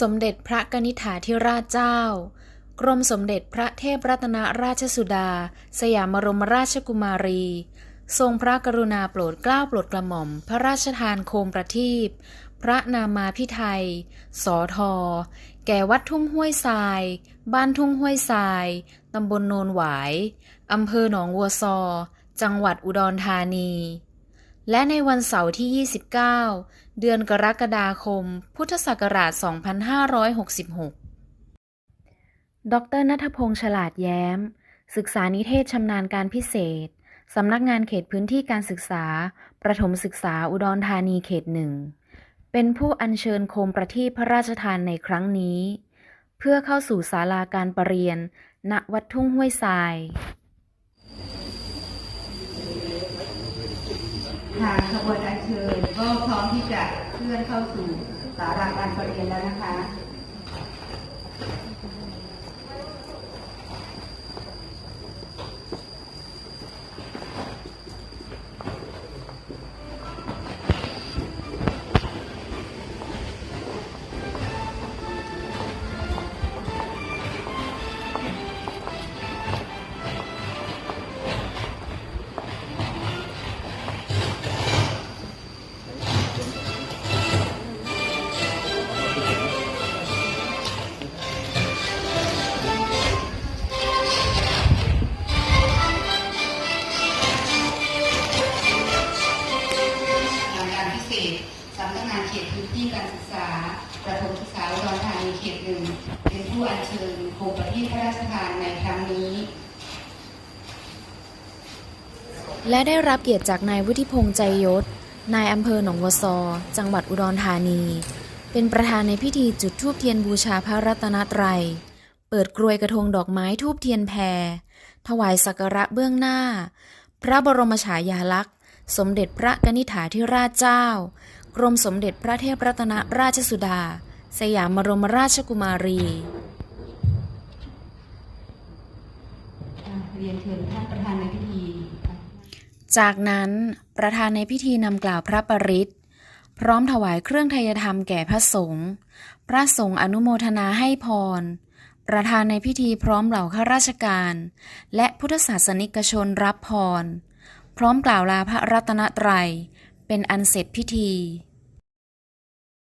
สมเด็จพระกนิษฐาธิราชเจ้า กรมสมเด็จพระเทพรัตนราชสุดา สยามบรมราชกุมารี ทรงพระกรุณาโปรดเกล้าโปรดกระหม่อม พระราชทานโคมประทีปพระนามาพิไทย สอทอ แก่วัดทุ่งห้วยทราย บ้านทุ่งห้วยทราย ตำบลโนนหวาย อำเภอหนองวัวซอ จังหวัดอุดรธานี และในวันเสาร์ที่ 29 เดือนกรกฎาคม พุทธศักราช 2566 ดรนัทพงษ์ฉลาดแย้ม ศึกษานิเทศชำนาญการพิเศษ สำนักงานเขตพื้นที่การศึกษา ประถมศึกษาอุดรธานีเขตหนึ่ง เป็นผู้อัญเชิญโคมประทีปพระราชทานในครั้งนี้ เพื่อเข้าสู่ศาลาการประเรียน ณ วัดทุ่งห้วยทราย ทางขบวนอัญเชิญก็พร้อมที่จะเคลื่อนเข้าสู่สาราการประเรียนแล้วนะคะ สำนักงานเขตพื้นที่การศึกษา ประถมศึกษาอุดรธานีเขตหนึ่งเป็นผู้อัญเชิญโคมประทีปพระราชทานในครั้งนี้ และได้รับเกียรติจากนายวุฒิพงษ์ใจยศ นายอำเภอหนองวัวซอ จังหวัดอุดรธานี เป็นประธานในพิธีจุดธูปเทียนบูชาพระรัตนตรัย เปิดกรวยกระทงดอกไม้ทูบเทียนแพร ถวายสักการะเบื้องหน้า พระบรมฉายาลักษณ์ สมเด็จพระกนิษฐาธิราชเจ้า กรมสมเด็จพระเทพรัตนราชสุดา สยามบรมราชกุมารีเรียนเชิญท่านประธานในพิธี จากนั้นประธานในพิธีนำกล่าวพระปริตรพร้อมถวายเครื่องไทยธรรมแก่พระสงฆ์ พระสงฆ์อนุโมทนาให้พร ประธานในพิธีพร้อมเหล่าข้าราชการ และพุทธศาสนิกชนรับพร พร้อมกล่าวลาพระรัตนตรัย เป็นอันเสร็จพิธี